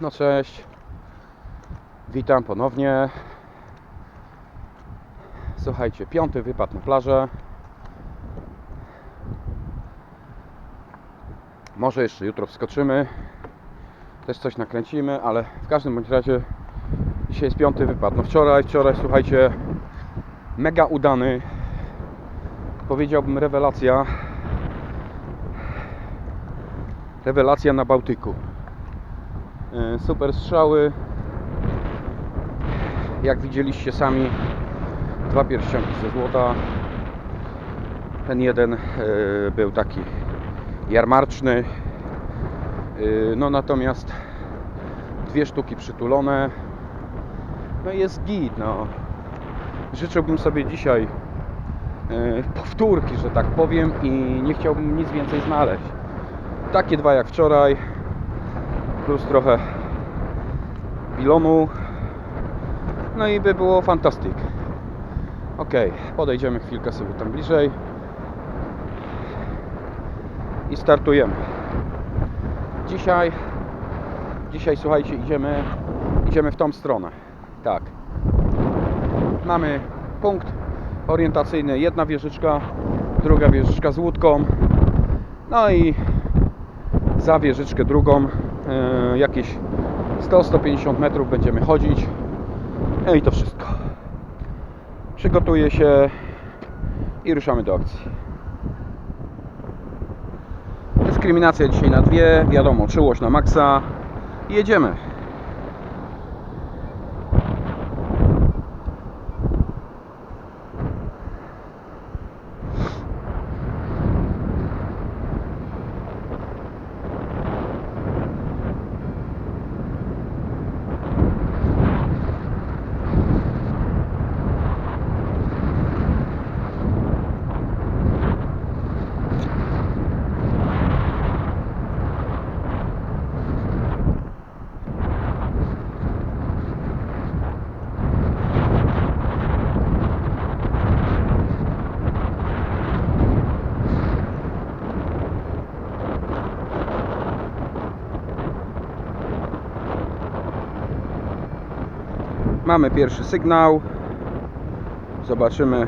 No cześć. Witam ponownie. Słuchajcie, piąty wypad na plażę. Może jeszcze jutro wskoczymy. Też coś nakręcimy, ale w każdym bądź razie dzisiaj jest piąty wypad. No wczoraj, wczoraj słuchajcie, mega udany. Powiedziałbym rewelacja. Rewelacja na Bałtyku. E, super strzały. Jak widzieliście sami dwa pierścionki ze złota. Ten jeden e, był taki jarmarczny. E, no natomiast dwie sztuki przytulone. No jest git no. Życzyłbym sobie dzisiaj powtórki, że tak powiem i nie chciałbym nic więcej znaleźć. Takie dwa jak wczoraj plus trochę bilonu. No i by było fantastyk ok, podejdziemy chwilkę sobie tam bliżej. I startujemy. Dzisiaj dzisiaj słuchajcie idziemy idziemy w tą stronę. Tak. Mamy punkt orientacyjny. Jedna wieżyczka druga wieżyczka z łódką. No i za wieżyczkę drugą e, jakieś 100-150 metrów będziemy chodzić. No i to wszystko. Przygotuję się i ruszamy do akcji. Dyskryminacja dzisiaj na dwie. Wiadomo, czułość na maksa. Jedziemy Mamy pierwszy sygnał. Zobaczymy.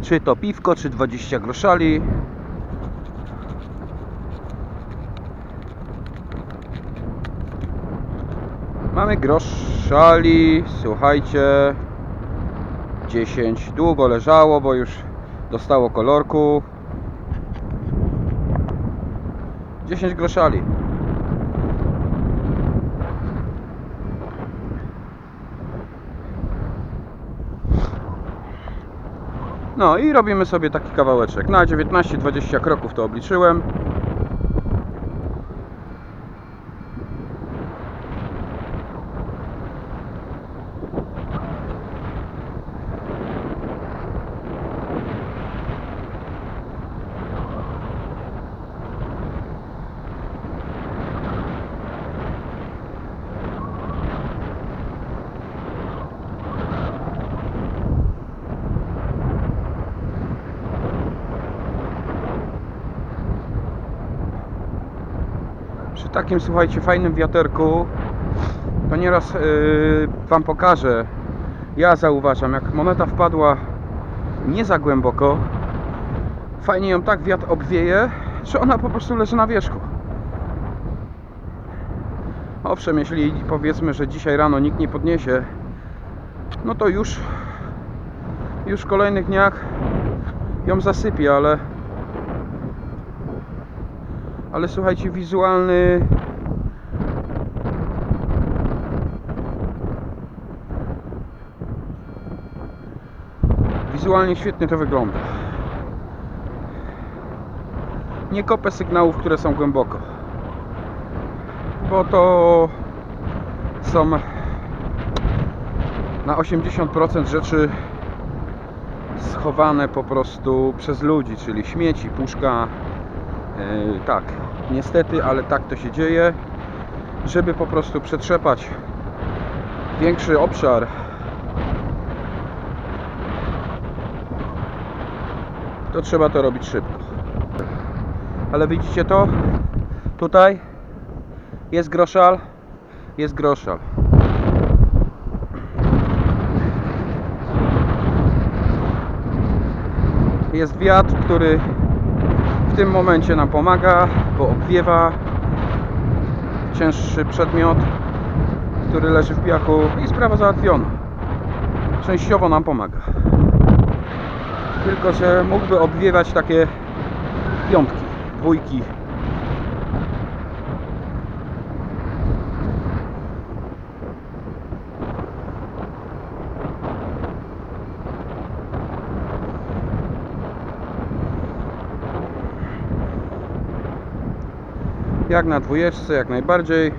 Czy to piwko, czy 20 groszali. Mamy groszali, słuchajcie. 10. Długo leżało, bo już dostało kolorku. 10 groszali. No i robimy sobie taki kawałeczek. Na 19-20 kroków to obliczyłem. Takim, słuchajcie, fajnym wiaterku, to nieraz yy, Wam pokażę. Ja zauważam, jak moneta wpadła nie za głęboko, fajnie ją tak wiatr obwieje, że ona po prostu leży na wierzchu. Owszem, jeśli powiedzmy, że dzisiaj rano nikt nie podniesie, no to już, już w kolejnych dniach ją zasypie, ale ale słuchajcie, wizualny wizualnie świetnie to wygląda. Nie kopę sygnałów, które są głęboko bo to są na 80% rzeczy schowane po prostu przez ludzi, czyli śmieci, puszka, Yy, tak, niestety, ale tak to się dzieje. Żeby po prostu przetrzepać większy obszar to trzeba to robić szybko. Ale widzicie to? Tutaj jest groszal, jest groszal. Jest wiatr, który w tym momencie nam pomaga, bo obwiewa cięższy przedmiot, który leży w piachu i sprawa załatwiona. Częściowo nam pomaga. Tylko, że mógłby obwiewać takie piątki, dwójki. Jak na dwójeczce, jak najbardziej.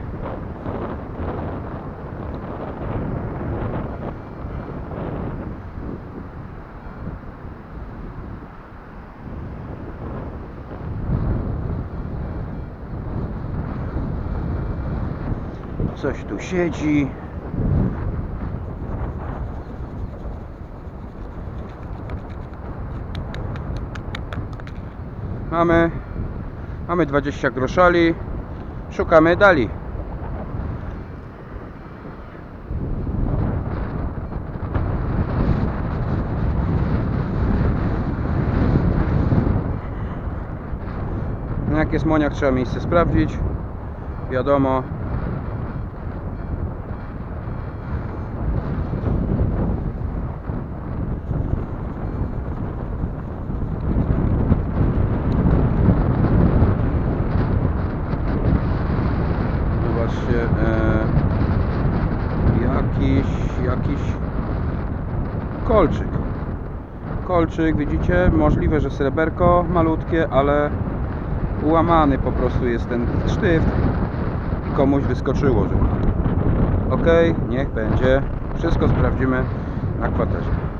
Coś tu siedzi. Mamy Mamy 20 groszali. Szukamy. No Jak jest moniak, trzeba miejsce sprawdzić. Wiadomo. Zobaczcie, e, jakiś, jakiś kolczyk. Kolczyk, widzicie? Możliwe, że sreberko malutkie, ale ułamany po prostu jest ten sztyft i komuś wyskoczyło, że ok, niech będzie. Wszystko sprawdzimy na kwaterze.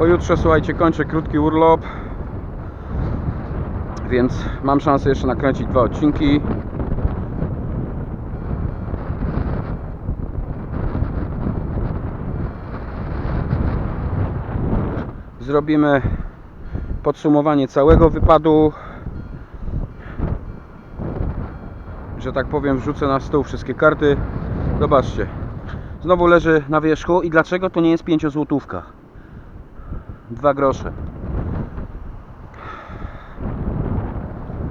Pojutrze, słuchajcie, kończę krótki urlop, więc mam szansę jeszcze nakręcić dwa odcinki. Zrobimy podsumowanie całego wypadu. Że tak powiem, wrzucę na stół wszystkie karty. Zobaczcie. Znowu leży na wierzchu. I dlaczego to nie jest 5 złotówka? Dwa grosze.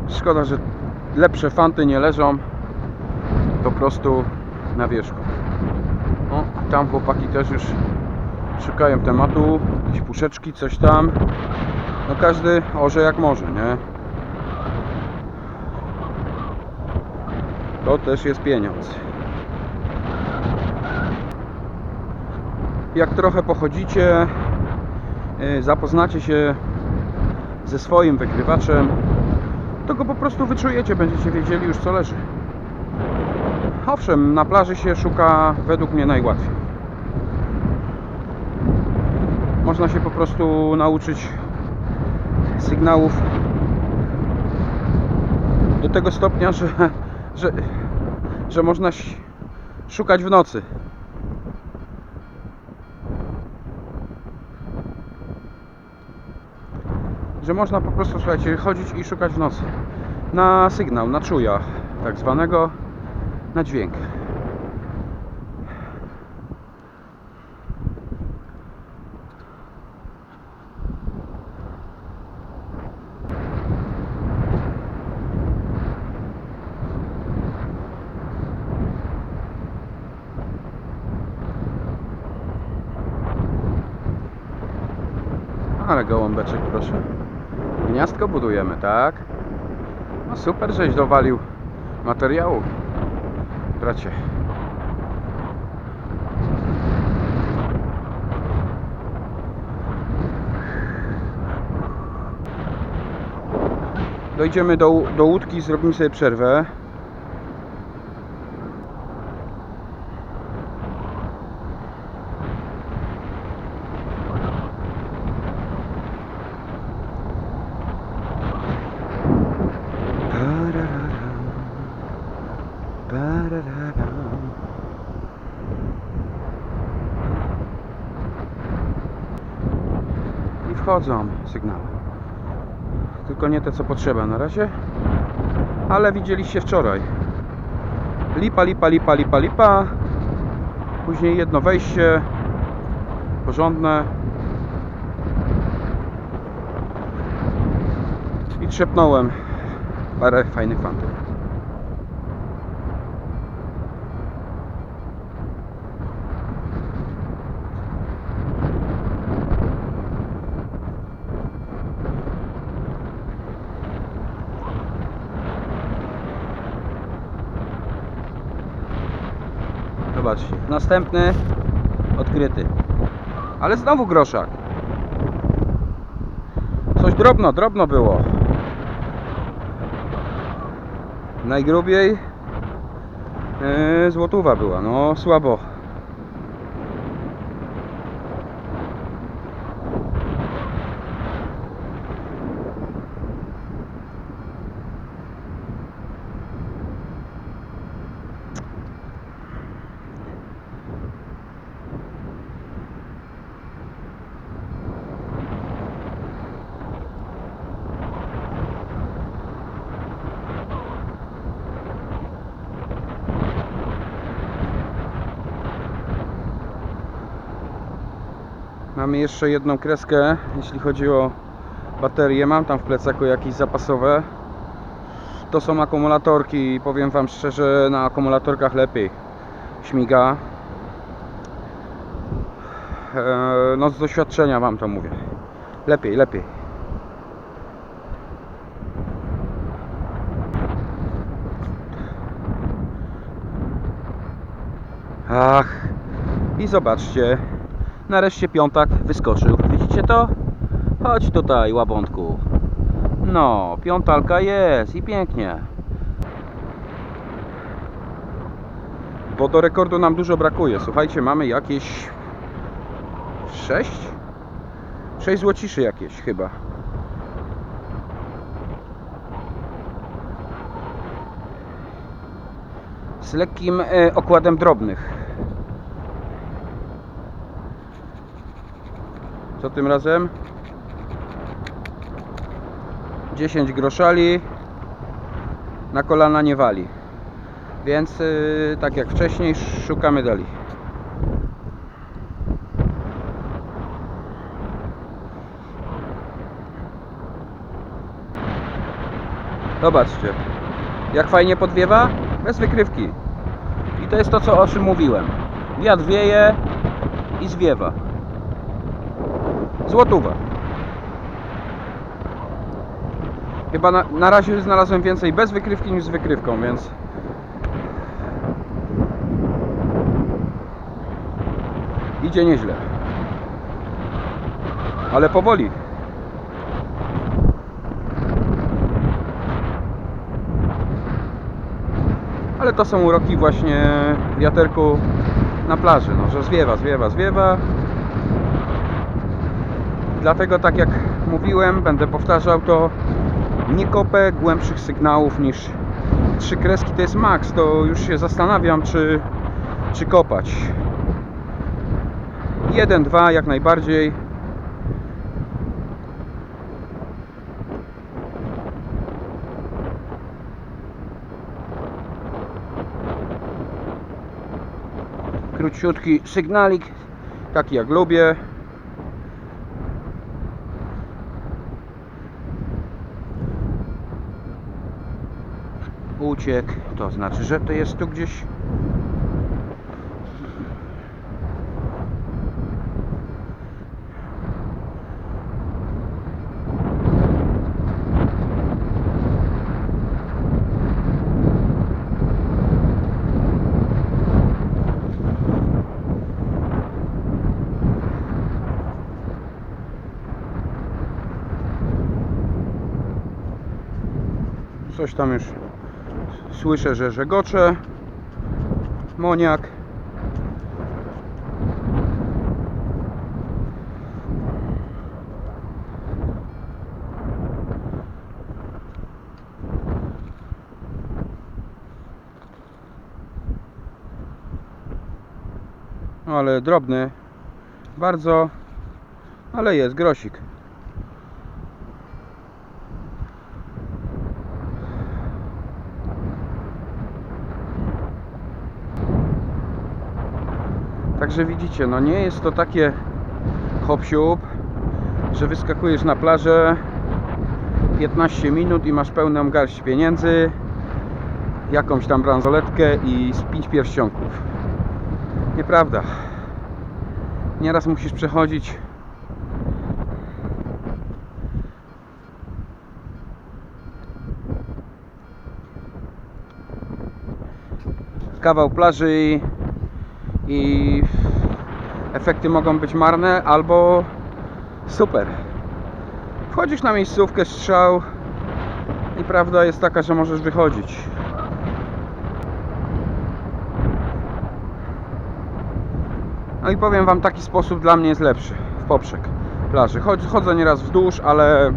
Szkoda, że lepsze fanty nie leżą po prostu na wierzchu. O, tam chłopaki też już szukają tematu, jakieś puszeczki, coś tam. No każdy orze jak może, nie? To też jest pieniądz. Jak trochę pochodzicie, zapoznacie się ze swoim wykrywaczem, to go po prostu wyczujecie, będziecie wiedzieli już co leży. Owszem, na plaży się szuka według mnie najłatwiej. Można się po prostu nauczyć sygnałów do tego stopnia, że, że, że można szukać w nocy. Że można po prostu, słuchajcie, chodzić i szukać w nocy. Na sygnał, na czuja, tak zwanego, na dźwięk. Ale gołąbeczek, proszę. Gniazdko budujemy, tak? No super, żeś dowalił materiału, bracie. Dojdziemy do, do łódki, zrobimy sobie przerwę. Wchodzą sygnały. Tylko nie te co potrzeba na razie. Ale widzieliście wczoraj. Lipa, lipa, lipa, lipa, lipa. Później jedno wejście. Porządne. I trzepnąłem parę fajnych fantów. Zobaczcie, następny odkryty. Ale znowu groszak. Coś drobno, drobno było. Najgrubiej yy, była, no słabo. Mamy jeszcze jedną kreskę, jeśli chodzi o baterie. Mam tam w plecaku jakieś zapasowe. To są akumulatorki i powiem Wam szczerze, na akumulatorkach lepiej śmiga. Eee, No z doświadczenia Wam to mówię. Lepiej, lepiej. Ach, i zobaczcie, nareszcie piątak wyskoczył. Widzicie to? Chodź tutaj, łabądku. No, piątalka jest i pięknie. Bo do rekordu nam dużo brakuje. Słuchajcie, mamy jakieś 6? 6 złociszy jakieś chyba. Z lekkim e, okładem drobnych. Co tym razem? 10 groszali na kolana nie wali. Więc yy, tak jak wcześniej szukamy dalej. Zobaczcie, jak fajnie podwiewa, bez wykrywki. I to jest to, co o czym mówiłem. Wiatr wieje i zwiewa. Złotówa. Chyba na, na razie znalazłem więcej bez wykrywki niż z wykrywką, więc... Idzie nieźle. Ale powoli. Ale to są uroki właśnie wiaterku na plaży, no, że zwiewa, zwiewa, zwiewa. Dlatego tak jak mówiłem, będę powtarzał to nie kopę głębszych sygnałów niż trzy kreski to jest maks, to już się zastanawiam czy, czy kopać. Jeden, dwa jak najbardziej. Króciutki sygnalik, taki jak lubię. Uciekł, to znaczy, że to jest tu gdzieś. Coś tam już słyszę, że żegocze moniak. Ale drobny. Bardzo. Ale jest grosik Także widzicie, no nie jest to takie hop że wyskakujesz na plażę 15 minut i masz pełną garść pieniędzy, jakąś tam bransoletkę i z pięć pierścionków. Nieprawda. Nieraz musisz przechodzić kawał plaży i, i efekty mogą być marne albo super. Wchodzisz na miejscówkę, strzał i prawda jest taka, że możesz wychodzić. No i powiem Wam, taki sposób dla mnie jest lepszy w poprzek plaży. Chodź, chodzę nieraz wzdłuż, ale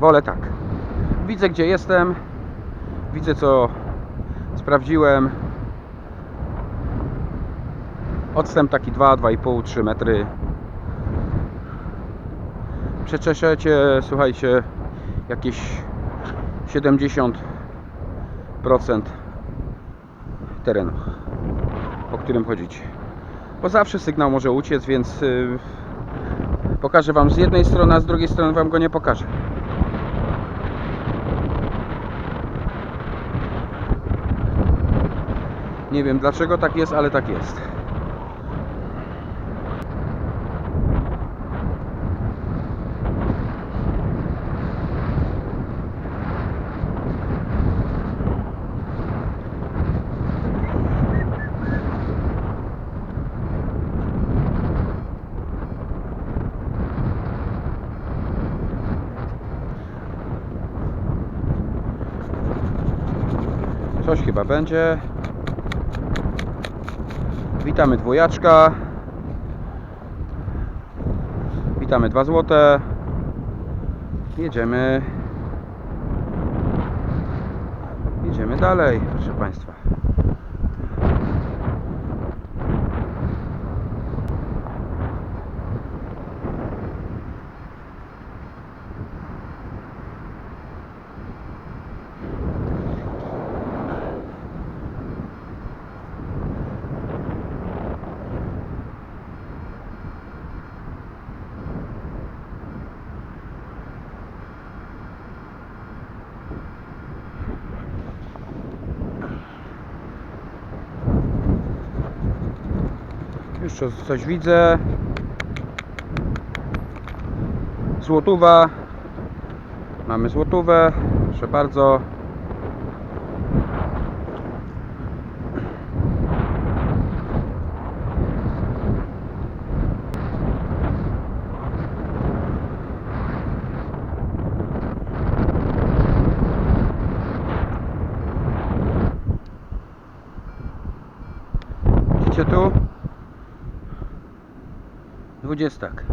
wolę tak. Widzę gdzie jestem, widzę co sprawdziłem. Odstęp taki 2, 2,5, 3 metry. Przeczeszecie, słuchajcie, jakieś 70% terenu, po którym chodzicie. Bo zawsze sygnał może uciec, więc yy, pokażę Wam z jednej strony, a z drugiej strony Wam go nie pokażę. Nie wiem dlaczego tak jest, ale tak jest. Coś chyba będzie. Witamy dwojaczka. Witamy dwa złote. Jedziemy. Jedziemy dalej, proszę Państwa. Co- coś widzę. Złotówa. Mamy złotówę. Proszę bardzo. Widzicie tu? Dwudziestak.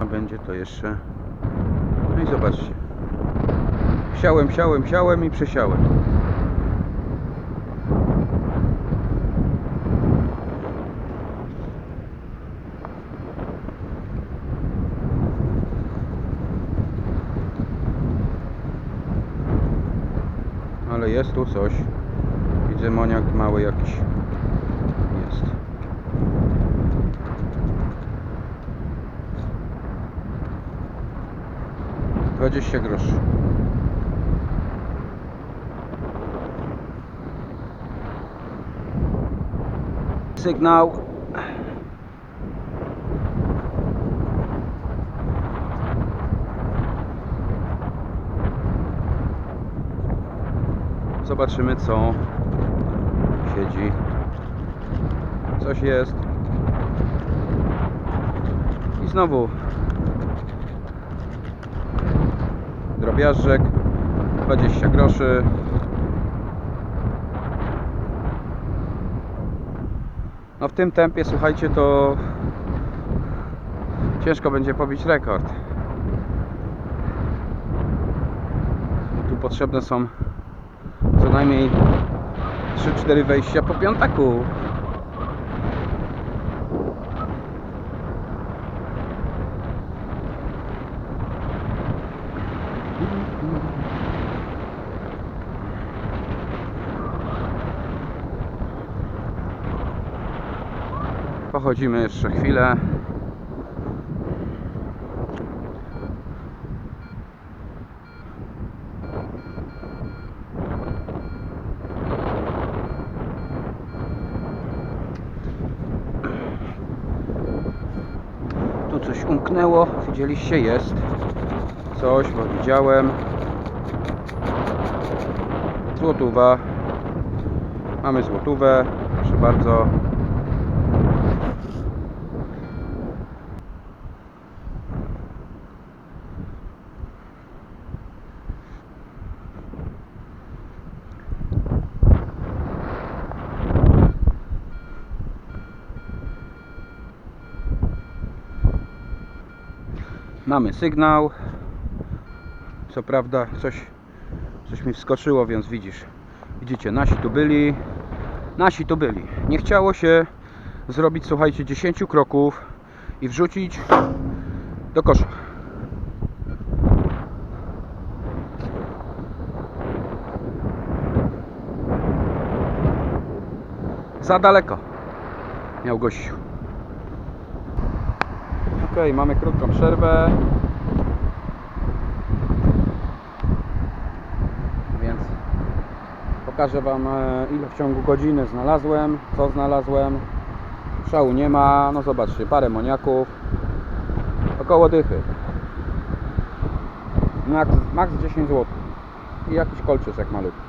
A będzie to jeszcze. No i zobaczcie. Siałem, siałem, siałem i przesiałem. Ale jest tu coś. Widzę moniak mały jakiś. Jest. Dwadzieścia groszy. Sygnał. Zobaczymy co siedzi. Coś jest. I znowu drobiażdżek 20 groszy. No w tym tempie słuchajcie to ciężko będzie pobić rekord. Tu potrzebne są co najmniej 3-4 wejścia po piątaku. Pochodzimy jeszcze chwilę. Widzieliście, jest coś, bo widziałem. Złotówa. Mamy złotówę, proszę bardzo. Mamy sygnał. Co prawda coś, coś mi wskoczyło, więc widzisz. Widzicie, nasi tu byli. Nasi tu byli. Nie chciało się zrobić, słuchajcie, 10 kroków i wrzucić do kosza. Za daleko. Miał gościu. Ok, mamy krótką przerwę. Więc pokażę Wam e, ile w ciągu godziny znalazłem, co znalazłem. Szału nie ma, no zobaczcie, parę moniaków. Około dychy. Max, max 10 zł. I jakiś kolczyszek malutki.